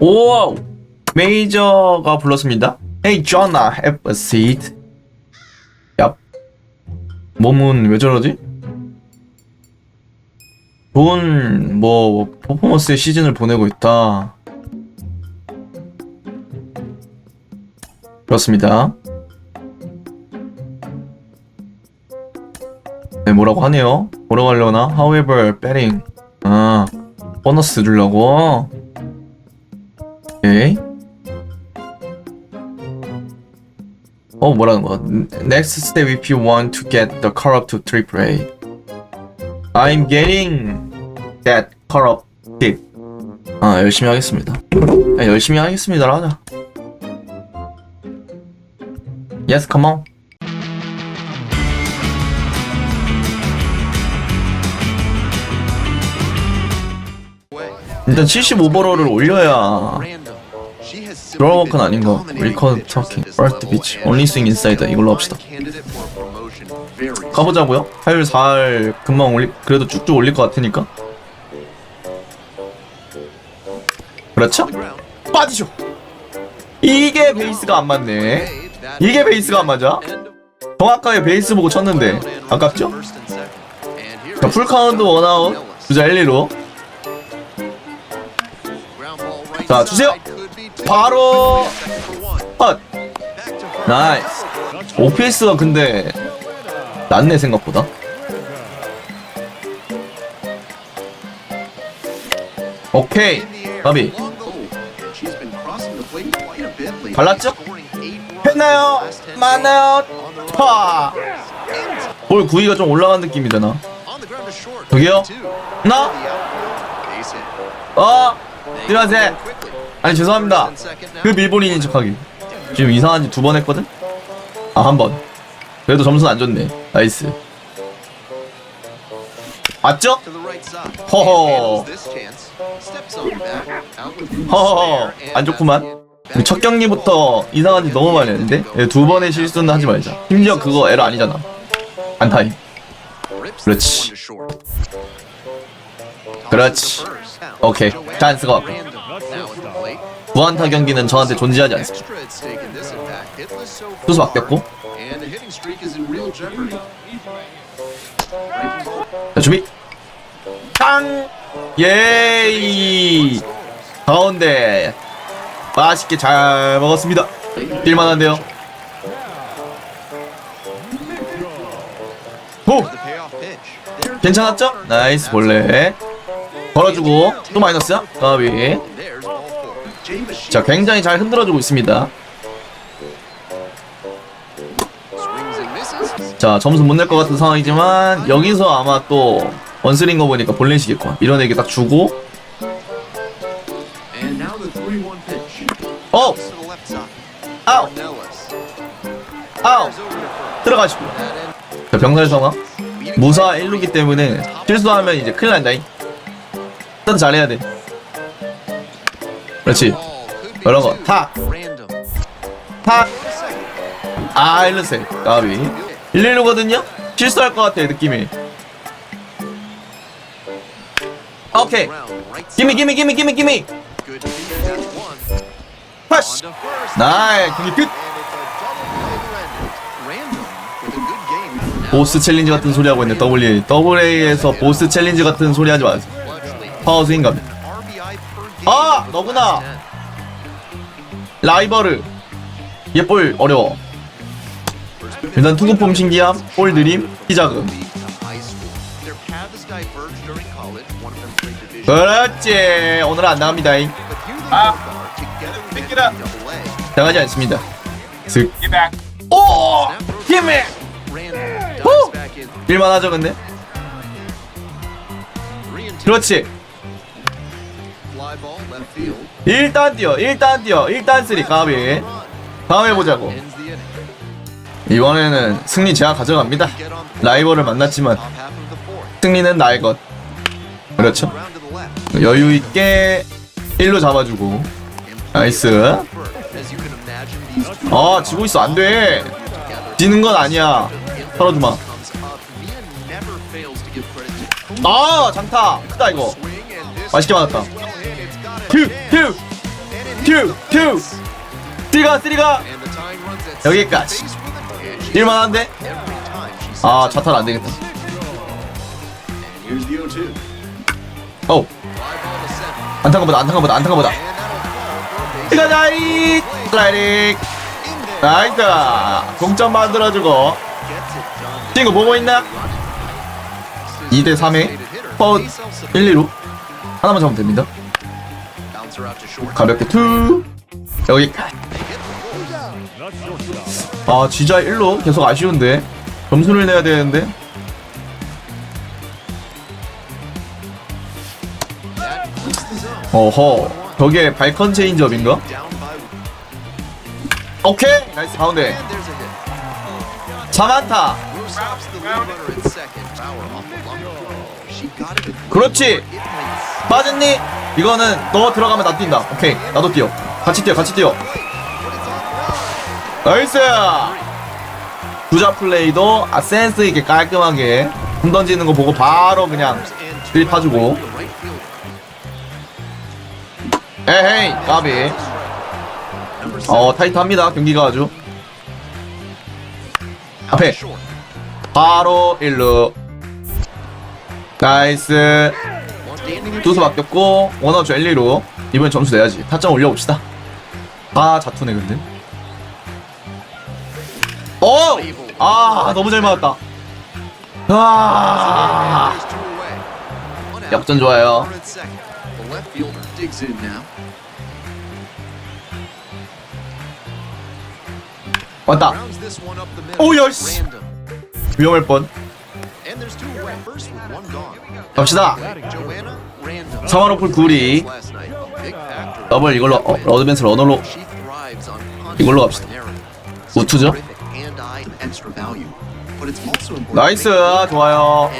오! 메이저가 불렀습니다. Hey Jonah, have a seat. 얍. 몸은 왜 저러지? 좋은 뭐 퍼포먼스의 시즌을 보내고 있다. 그렇습니다. 네, 뭐라고 하네요. 뭐라고 하려나? However, betting. 아, 보너스 주려고. 오케이. 어, 뭐라는 거야? Next step if you want to get the car up to AAA. I'm getting that car up tip. 아, 열심히 하겠습니다. 야, 열심히 하겠습니다. 하자. Yes, come on. 일단 75버러를 올려야 드로워크는 아닌 거. 리커드 터킹. 퍼스트 비치. only swing inside. 이걸로 합시다. 가보자고요. 화요일 4일 금방 올리 그래도 쭉쭉 올릴 것 같으니까. 그렇죠? 빠지쇼. 이게 베이스가 안 맞네. 이게 베이스가 안 맞아. 정확하게 베이스 보고 쳤는데 아깝죠? 자, 풀 카운트 원아웃 주자 1, 2로 자, 주세요. 바로 컷. 나이스. OPS가 근데 낫네 생각보다. 오케이. 가비. 발랐죠? 했나요? 맞나요? 파. 볼 구위가 좀 올라간 느낌이잖아. 저기요? 나? 어? 안녕하세요. 아니 죄송합니다. 그 밀본인인 척하기. 지금 이상한 짓 두 번 했거든? 아, 한 번. 그래도 점수는 안 좋네. 나이스. 맞죠? 허허. 허허. 안 좋구만. 첫 경기부터 이상한 짓 너무 많이 했는데? 예, 두 번의 실수는 하지 말자. 심지어 그거 에러 아니잖아. 안타임. 그렇지. 그렇지. 오케이. 찬스가 왔고. 무한타 경기는 저한테 존재하지 않습니다. 투수 바뀌었고. 자, 준비. 땅! 예이! 가운데. 맛있게 잘 먹었습니다. 뛸만한데요. 호! 괜찮았죠? 나이스 볼래. 걸어주고 또 마이너스야? 까비. 자, 굉장히 잘 흔들어주고 있습니다. 자, 점수 못 낼 것 같은 상황이지만 여기서 아마 또 원스린 거 보니까 볼넷이겠구나. 이런 애기 딱 주고 어! 아우! 아우! 들어가시고 자, 병살 성화 무사 1루기 때문에 실수하면 이제 큰일 난다잉 일단 잘해야 돼 그렇지. 이런 거 타! 타! 아 1루세 까비. 112거든요? 실수할 것 같아 느낌이. 오케이. 기미 기미 기미 기미 기미. 파시. 나이 경기 끝 보스 챌린지 같은 소리 하고 있네. WA WA에서 보스 챌린지 같은 소리 하지 마세요. 파워 스윙 갑니다 아 너구나. 라이벌을. 얘볼 어려워. 일단 투구폼 신기함 볼 느림 피자금. 그렇지. 오늘은 안 나갑니다잉. 아 뺏기라. 당하지 않습니다. 슥. 오! 힘에 후! 일만하죠 근데? 그렇지 일단 뛰어 일단 뛰어 일단 쓰리 까비 다음에 보자고. 이번에는 승리 제가 가져갑니다. 라이벌을 만났지만 승리는 나의 것. 그렇죠? 여유 있게 1로 잡아주고. 나이스. 아 지고 있어. 안돼. 지는 건 아니야. 털어주마. 아 장타. 크다 이거. 맛있게 맞았다 휴휴 큐, 큐. 쓰리가, 쓰리가. 여기까지. 일만한데? 아, 자탈 안 되겠다. 어, 안타가 보다, 안타가 보다, 안타가 보다. 이가자이 슬라이딩. 나이스. 동점 만들어주고. 친구 보고 있나? 2대 3에 파워 1, 2로 하나만 잡으면 됩니다. 가볍게 투 여기. 아 진짜 1로. 계속 아쉬운데. 점수를 내야 되는데. 어허. 저게 발컨 체인지업인가? 오케이. 나이스. 가운데. 자만타. 그렇지. 빠졌니? 이거는 너 들어가면 나 뛴다. 오케이 나도 뛰어. 같이 뛰어 같이 뛰어. 나이스! 부자 플레이도 아 센스 있게 깔끔하게 공 던지는 거 보고 바로 그냥 일 파주고. 에헤이 까비. 어 타이트합니다. 경기가 아주. 앞에. 바로 일루. 나이스 투수 바뀌었고 원아웃 1, 2로 이번엔 점수 내야지. 타점 올려봅시다. 아 자투네 근데. 어! 아 너무 잘 맞았다. 아. 역전 좋아요. 왔다. 오야 씨. 위험할 뻔 갑시다. 사마로풀 구리. 더블 이걸로 어, 러드벤스 러너로 이걸로 갑시다. 우투죠? 나이스. 좋아요.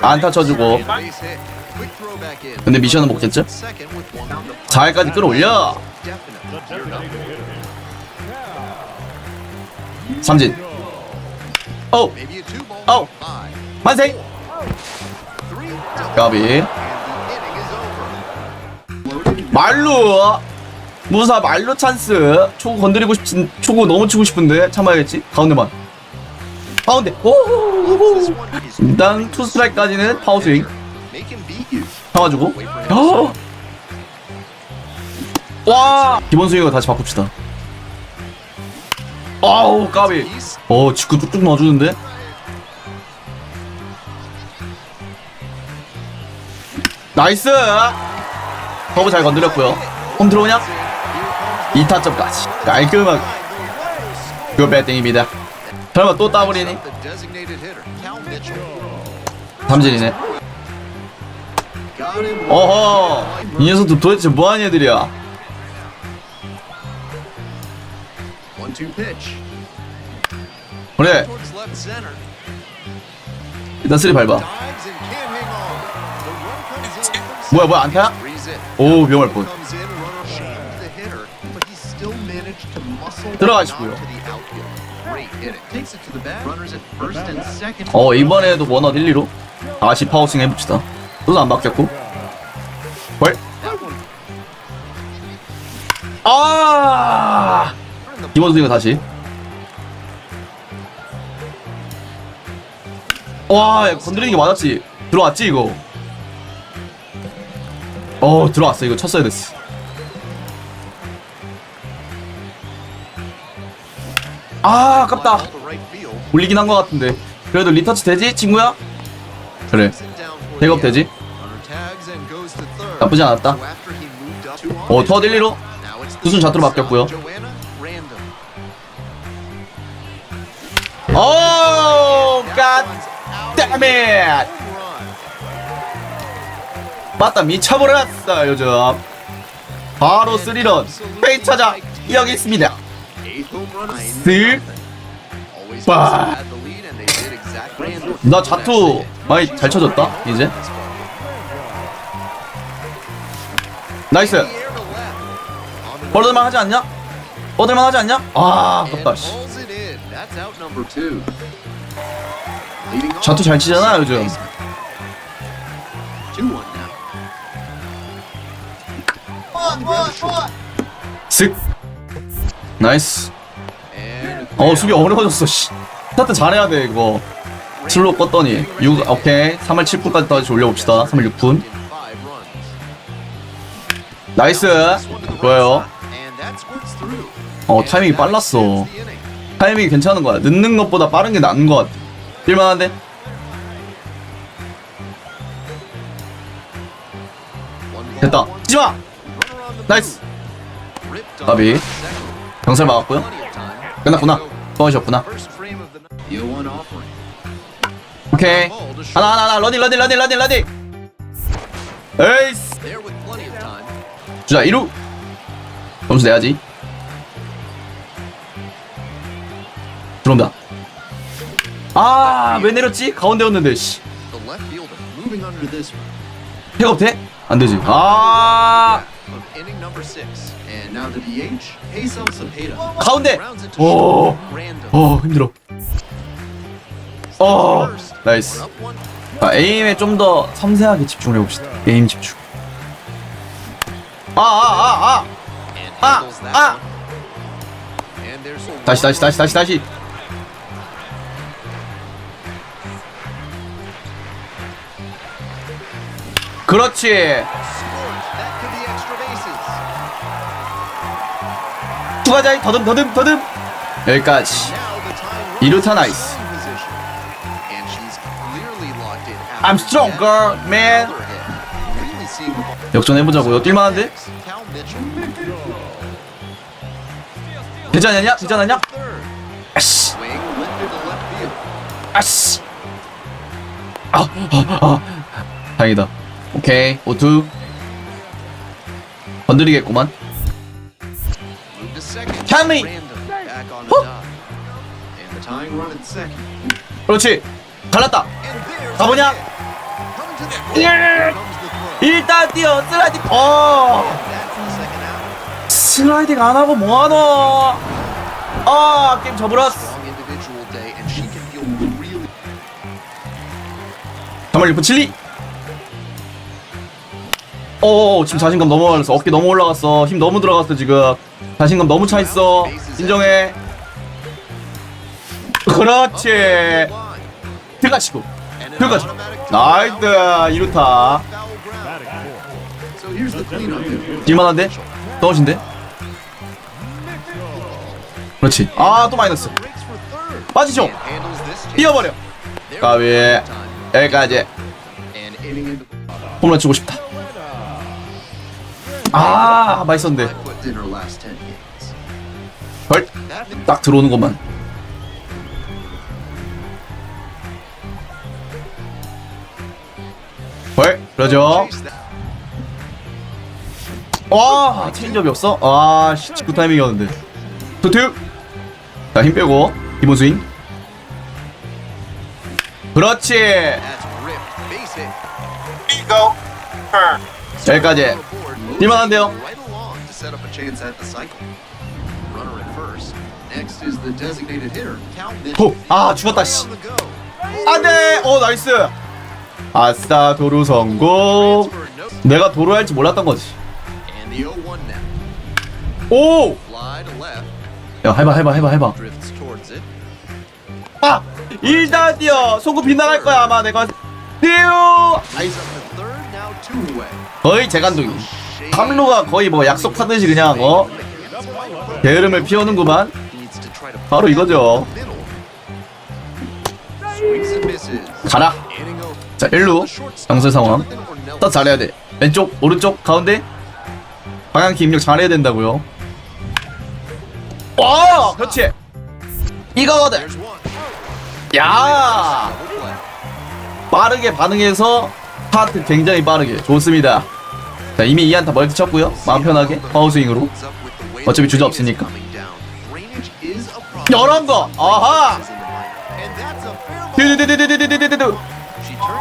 안타 쳐주고. 근데 미션은 못겠죠? 4회까지 끌어올려. 삼진 오 오 만세. 까비. 말루. 무사 말루 찬스. 초구 건드리고 싶진 초구 너무 치고 싶은데 참아야겠지. 가운데만. 가운데. 오오오 일단 투 스트라이크까지는 파워스윙. 잡아주고. 야! 와. 기본 스윙을 다시 바꿉시다 아우 까비. 어 직구 뚝뚝 넣어주는데? 나이스! 커브 잘 건드렸고요. 홈 들어오냐? 2타점까지. 깔끔하게. 이거 배팅입니다. 설마 또 따버리니? 삼진이네. 어허! 이 녀석들 도대체 뭐하는 애들이야 그래. 일단 쓰리 밟아. 뭐야 뭐야 안타야? 오 위험할 뻔. 들어가시고요. 어 이번에도 원아웃 1, 2로. 다시 파워싱 해봅시다. 또도 안 바뀌었고 뭘? 아 스윙 다시. 와 야, 건드리는 게 맞았지. 들어왔지 이거? 어 들어왔어. 이거 쳤어야 됐어. 아 아깝다. 올리긴 한 것 같은데. 그래도 리터치 되지 친구야? 그래. 백업 되지? 나쁘지 않았다. 어 터드 1, 2로? 투순 자투로 바뀌었고요 오갓 데밋 맞다 미쳐버렸어 요즘 바로 3런 페이 찾아 여기 있습니다 스 와. 나 자투 많이 잘 쳐줬다 이제 나이스 뻗을만 하지 않냐? 뻗을만 하지 않냐? 아 아깝다 씨. 자투 잘 치잖아 요즘. 슥. 나이스. 어 수비 어려워졌어 씨. 스타트 잘해야 돼 이거. 슬로 껐더니. 6 오케이. 3월 7분까지 다시 올려봅시다. 3월 6분. 나이스. 좋아요. 어 타이밍이 빨랐어 타이밍이 괜찮은 거야 늦는 것보다 빠른 게 나은 것 같아. 뛸만한데? 됐다. 뛰지마! 나이스! 나비. 병살 막았고요. 끝났구나. 수고하셨구나. 오케이. 하나 하나 하나. 러닝 러닝 러닝 러닝 러닝 에이스 주자 1루. 점수 내야지 들어온다. 아 왜 내렸지? 가운데였는데 씨. 픽업 돼? 안 되지. 아. 가운데. 오. 어 힘들어. 어 나이스. 아, 에임에 좀 더 섬세하게 집중을 해봅시다. 에임 집중. 아 아 아 아. 아, 아. 다시 다시 다시 다시 다시 그렇지. 추가자이 더듬 더듬 더듬. 여기까지. 이루타 나이스. I'm stronger man. 역전해보자고요 뛸만한데? 되지 않냐? 되지 않냐? 아씨 아씨 아, 아, 아. 다행이다 오케이 오투 건드리겠구만. Cammy! 그렇지. 갈랐다. 가보냐? 일단 뛰어 슬라이딩. 어! 슬라이딩 안 하고 뭐하노? 아 게임 접으렀어. 정말 리프 칠리 어 지금 자신감 너무 올라갔어. 어깨 너무 올라갔어. 힘 너무 들어갔어 지금. 자신감 너무 차 있어. 인정해. 그렇지. 들어가시고. 들어가시고. 나이스. 이루타. 딜만한데? 떨어진데? 그렇지. 아 또 마이너스. 빠지죠? 뛰어버려. 가위 여기까지. 홈런 치고 싶다 아 맛있었는데. 헐 딱 들어오는 것만. 헐 그러죠. 와 체인지업이 없어? 아씨 직구 타이밍이었는데. 투투. 자힘 빼고 기본 스윙. 그렇지. 여기까지 뛸만한데요? 호 아 죽었다 씨. 안돼! 어 나이스! 아싸 도루 성공. 내가 도루 할지 몰랐던 거지. 오! 야 해봐 해봐 해봐 해봐. 아! 일단 뛰어 송구 빗나갈 거야 아마 내가. 뛰어 거의 재간둥이 감로가 거의 뭐 약속하듯이 그냥 어? 게으름을 피우는구만. 바로 이거죠. 가라. 자 1루. 양설 상황. 딱 잘해야 돼. 왼쪽 오른쪽 가운데. 방향키 입력 잘해야 된다고요. 와! 그렇지. 이거거든. 야! 빠르게 반응해서 스타트 굉장히 빠르게. 좋습니다 자 이미 2안타 멀티 쳤고요. 마음 편하게 파워스윙으로. 어차피 주자 없으니까. 열한 거 아하! 드드드드드드드드드드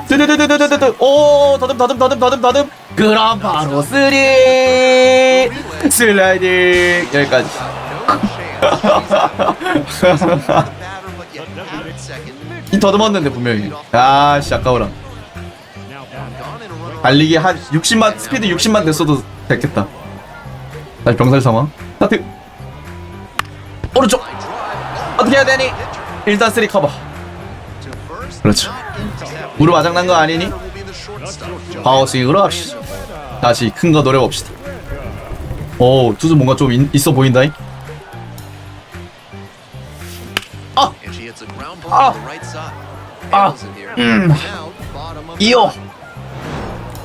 드드드드드드드드 오 더듬 더듬 더듬 더듬 더듬 그럼 바로 쓰리 슬라이딩 여기까지 이 더듬었는데 분명히 아씨 아까워라 달리기 한 60만 스피드 60만 됐어도 됐겠다. 다시 병살 상황. 스타트. 오른쪽. 어떻게 해야 되니? 일단 쓰리 커버. 그렇죠. 무릎 아작난 거 아니니? 파워스윙으로 합시다. 다시 큰 거 노려봅시다. 오 투수 뭔가 좀 인- 있어 보인다잉? 아! 아! 아! 음. 이어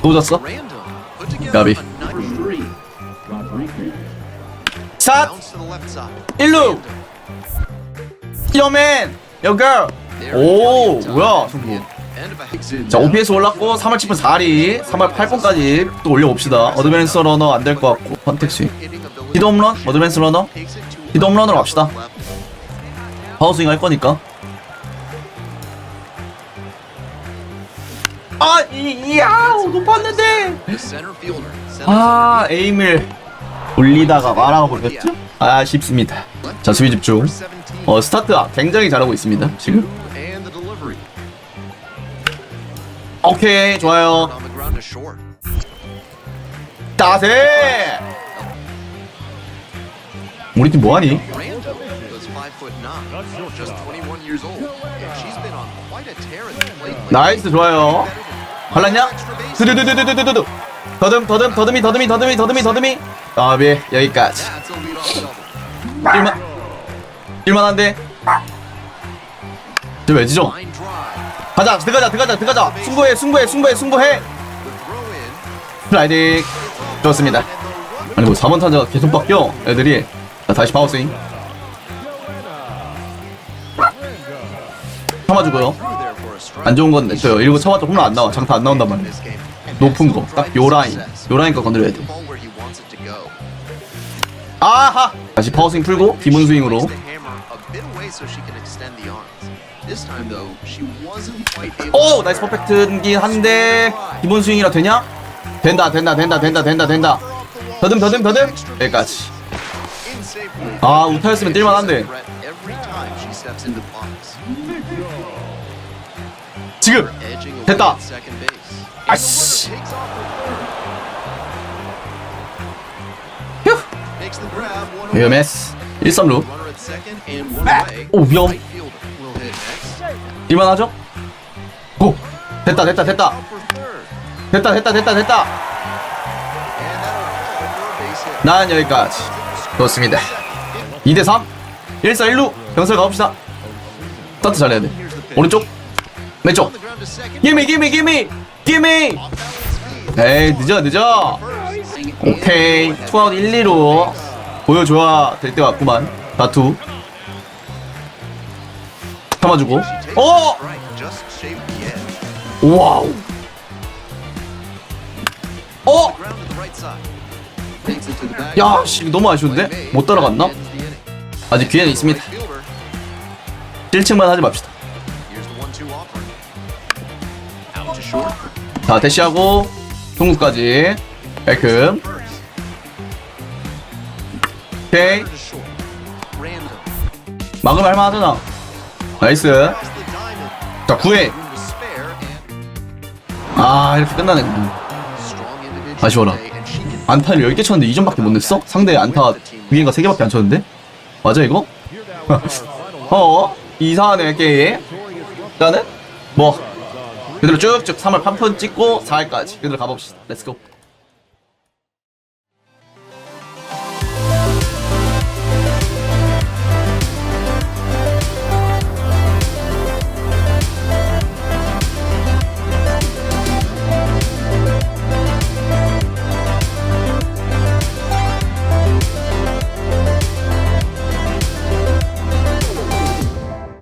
놓쳤어? 가비. 샷! 1루! 여맨! 여걸 오 뭐야 승부 자 OPS 올랐고 3월 7분 4리 3월 8분까지 또 올려봅시다. 어드밴스 러너 안 될 것 같고 컨택 스윙. 히드 홈런? 어드밴스 러너? 히드 홈런으로 갑시다. 파워스윙 할 거니까 아 이, 이야 높았는데. 아 에임을 올리다가 말아버렸죠? 아쉽습니다. 자 수비 집중. 어 스타트 굉장히 잘하고 있습니다 지금. 오케이 좋아요. 따세! 우리 팀 뭐하니? 나이스 좋아요. 갈랐냐? 드드드드드드드. 더듬 더듬 더듬이 더듬이 더듬이 더듬이 더듬이. 아, 더비 여기까지. 일만 일만한데. 왜 지죠? 가자 들어가자 들어가자 들어가자. 승부해 승부해 승부해 승부해. 슬라이딩 좋습니다. 아니 뭐 4번 타자 계속 바뀌어 애들이 자 다시 파워스윙 참아주고요. 안 좋은 건 냈어요. 일부 쳐봤자 홈런 안 나와. 장타 안 나온단 말이야 높은 거. 딱 요 라인. 요 라인 거 건드려야 돼. 아하! 다시 파워스윙 풀고 기본 스윙으로. 오 나이스 퍼펙트긴 한데 기본 스윙이라 되냐? 된다 된다 된다 된다 된다 된다. 더듬 더듬 더듬. 여기까지. 아 우타였으면 뛸만한데 지금 됐다. 아씨. 휴. 위험했어 1-3루. 오 위험. 일만하죠? 고. 됐다 됐다 됐다. 됐다 됐다 됐다 됐다. 난 여기까지. 좋습니다. 2대3 1사 1루. 병설 가봅시다. 스타트 잘해야 돼. 오른쪽 왼쪽. 기미 기미 기미 기미 에이 늦어 늦어. 오케이. 투아웃 1, 2로 보여줘야 될때 같구만. 다투. 참아주고. 오! 와우. 어? 야, 씨, 너무 아쉬운데? 못 따라갔나? 아직 기회는 있습니다. 1층만 하지 맙시다 자 대시하고 동구까지. 벨큼 오케이. 막으면 할만하잖아 나이스. 자 9회. 아 이렇게 끝나네 아쉬워라. 안타를 10개 쳤는데 2점밖에 못 냈어? 상대 안타 위인가 3개밖에 안 쳤는데? 맞아 이거? 어? 이상하네 게임. 일단은 뭐 그대로 쭉쭉 3월 8푼 찍고 4회까지 그대로 가봅시다. 렛츠고